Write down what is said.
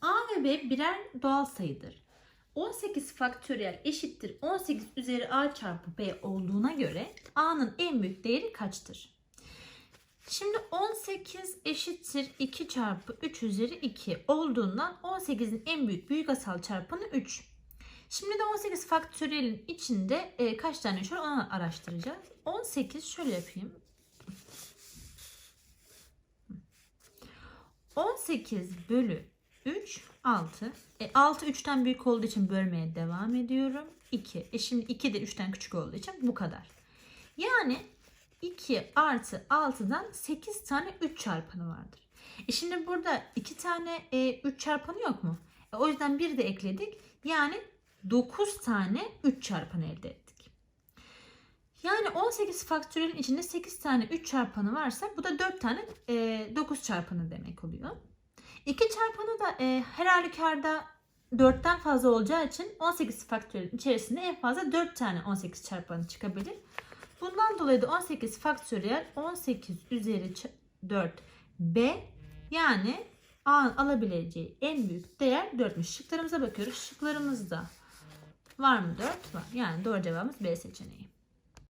A ve B birer doğal sayıdır. 18 faktöriyel eşittir 18 üzeri A çarpı B olduğuna göre A'nın en büyük değeri kaçtır? Şimdi 18 eşittir 2 çarpı 3 üzeri 2 olduğundan 18'in en büyük büyük asal çarpanı 3. Şimdi de 18 faktöriyelin içinde e, kaç tane var onu araştıracağız. 18 şöyle yapayım. 18 bölü 3 6. E, 6 3'ten büyük olduğu için bölmeye devam ediyorum. 2. E şimdi 2 de 3'ten küçük olduğu için bu kadar. Yani 2 artı 6'dan 8 tane 3 çarpanı vardır. E şimdi burada 2 tane e, 3 çarpanı yok mu? E, o yüzden 1 de ekledik. Yani 9 tane 3 çarpanı elde ettik. Yani 18 faktöriyelin içinde 8 tane 3 çarpanı varsa bu da 4 tane e, 9 çarpanı demek oluyor. 2 çarpanı da e, her halükarda 4'ten fazla olacağı için 18 faktöriyelin içerisinde en fazla 4 tane 18 çarpanı çıkabilir. Bundan dolayı da 18 faktöriyel 18 üzeri ç- 4 B yani A'nın alabileceği en büyük değer 4'müş. Şıklarımıza bakıyoruz. Şıklarımızda var mı 4? Var. Yani doğru cevabımız B seçeneği.